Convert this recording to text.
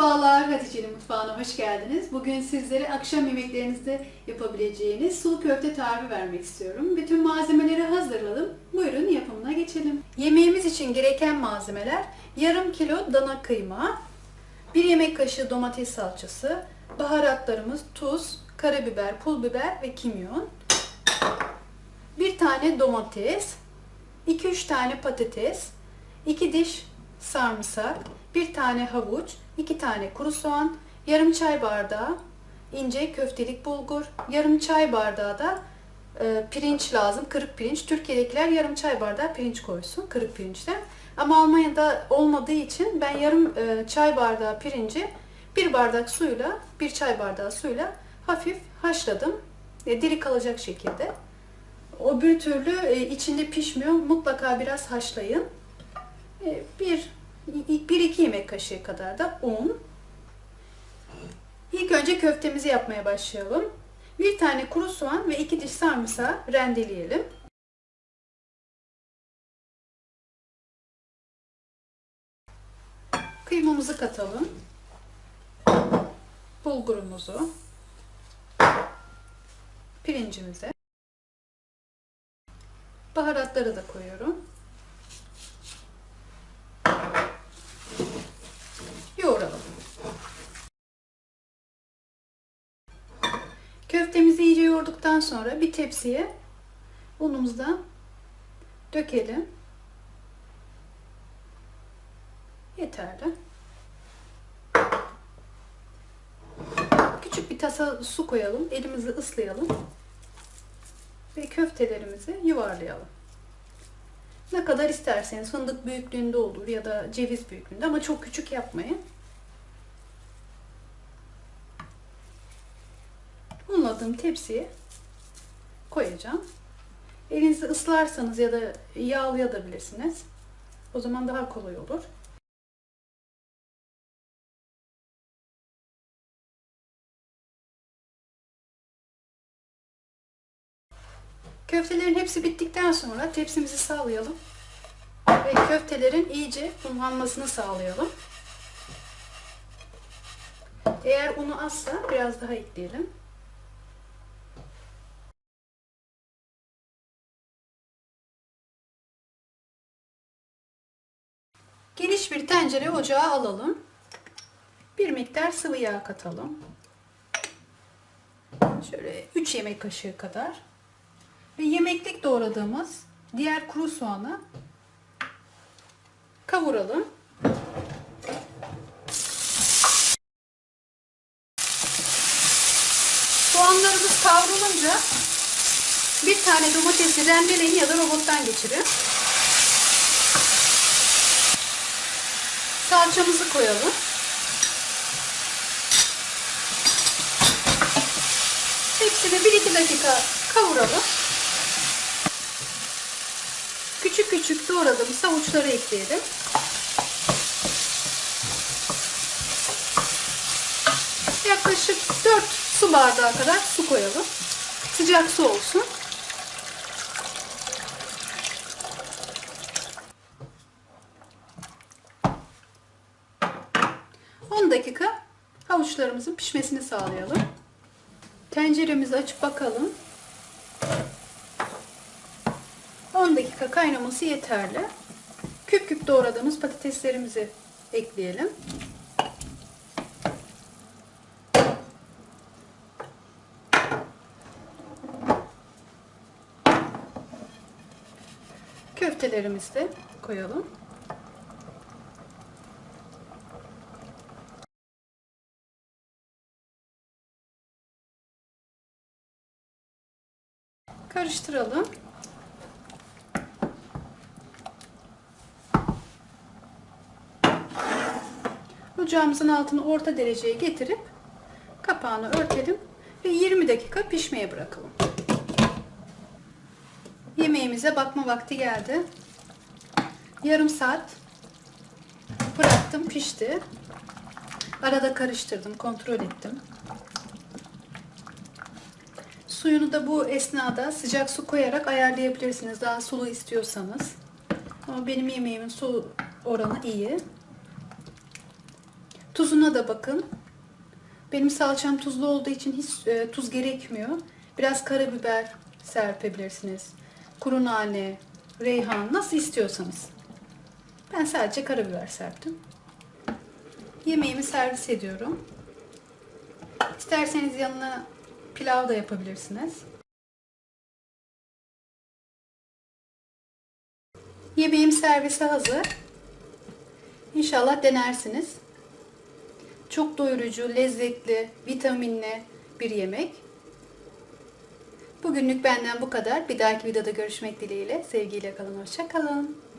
Merhabalar Hatice'nin mutfağına hoş geldiniz. Bugün sizlere akşam yemeklerinizde yapabileceğiniz sulu köfte tarifi vermek istiyorum. Bütün malzemeleri hazırladım. Buyurun yapımına geçelim. Yemeğimiz için gereken malzemeler yarım kilo dana kıyma, 1 yemek kaşığı domates salçası, baharatlarımız tuz, karabiber, pul biber ve kimyon, bir tane domates, 2-3 tane patates, 2 diş sarımsak, 1 tane havuç, 2 tane kuru soğan, yarım çay bardağı ince köftelik bulgur, yarım çay bardağı da e, pirinç lazım, kırık pirinç. Türkiye'dekiler yarım çay bardağı pirinç koysun, kırık pirinçten. Ama Almanya'da olmadığı için ben yarım e, çay bardağı pirinci bir bardak suyla, bir çay bardağı suyla hafif haşladım. E, diri kalacak şekilde. O bir türlü e, içinde pişmiyor. Mutlaka biraz haşlayın. E, bir, bir iki yemek kaşığı kadar da un. İlk önce köftemizi yapmaya başlayalım. Bir tane kuru soğan ve iki diş sarımsağı rendeleyelim. Kıymamızı katalım. Bulgurumuzu. Pirincimize. Baharatları da koyuyorum. Yoğuralım. Köftemizi iyice yoğurduktan sonra bir tepsiye unumuzdan dökelim. Yeterli. Küçük bir tasa su koyalım. Elimizi ıslayalım ve köftelerimizi yuvarlayalım. Ne kadar isterseniz fındık büyüklüğünde olur ya da ceviz büyüklüğünde ama çok küçük yapmayın. Unladığım tepsiye koyacağım. Elinizi ıslarsanız ya da yağlayabilirsiniz. O zaman daha kolay olur. Köftelerin hepsi bittikten sonra tepsimizi sağlayalım. Ve köftelerin iyice unlanmasını sağlayalım. Eğer unu azsa biraz daha ekleyelim. Geniş bir tencere ocağa alalım. Bir miktar sıvı yağ katalım. Şöyle 3 yemek kaşığı kadar. Ve yemeklik doğradığımız diğer kuru soğanı kavuralım. Soğanlarımız kavrulunca bir tane domatesi rendeleyin ya da robottan geçirin. Salçamızı koyalım. Hepsini 1-2 dakika kavuralım. Küçük küçük doğradığımız havuçları ekleyelim. Yaklaşık 4 su bardağı kadar su koyalım. Sıcak su olsun. On dakika havuçlarımızın pişmesini sağlayalım. Tenceremizi açıp bakalım. 10 dakika kaynaması yeterli. Küp küp doğradığımız patateslerimizi ekleyelim. Köftelerimizi de koyalım. Karıştıralım. Ocağımızın altını orta dereceye getirip kapağını örtelim ve 20 dakika pişmeye bırakalım. Yemeğimize bakma vakti geldi. Yarım saat bıraktım pişti. Arada karıştırdım, kontrol ettim. Suyunu da bu esnada sıcak su koyarak ayarlayabilirsiniz. Daha sulu istiyorsanız. Ama benim yemeğimin su oranı iyi. Tuzuna da bakın. Benim salçam tuzlu olduğu için hiç e, tuz gerekmiyor. Biraz karabiber serpebilirsiniz. Kuru nane, reyhan nasıl istiyorsanız. Ben sadece karabiber serptim. Yemeğimi servis ediyorum. İsterseniz yanına pilav da yapabilirsiniz. Yemeğim servise hazır. İnşallah denersiniz. Çok doyurucu, lezzetli, vitaminli bir yemek. Bugünlük benden bu kadar. Bir dahaki videoda görüşmek dileğiyle. Sevgiyle kalın, hoşça kalın.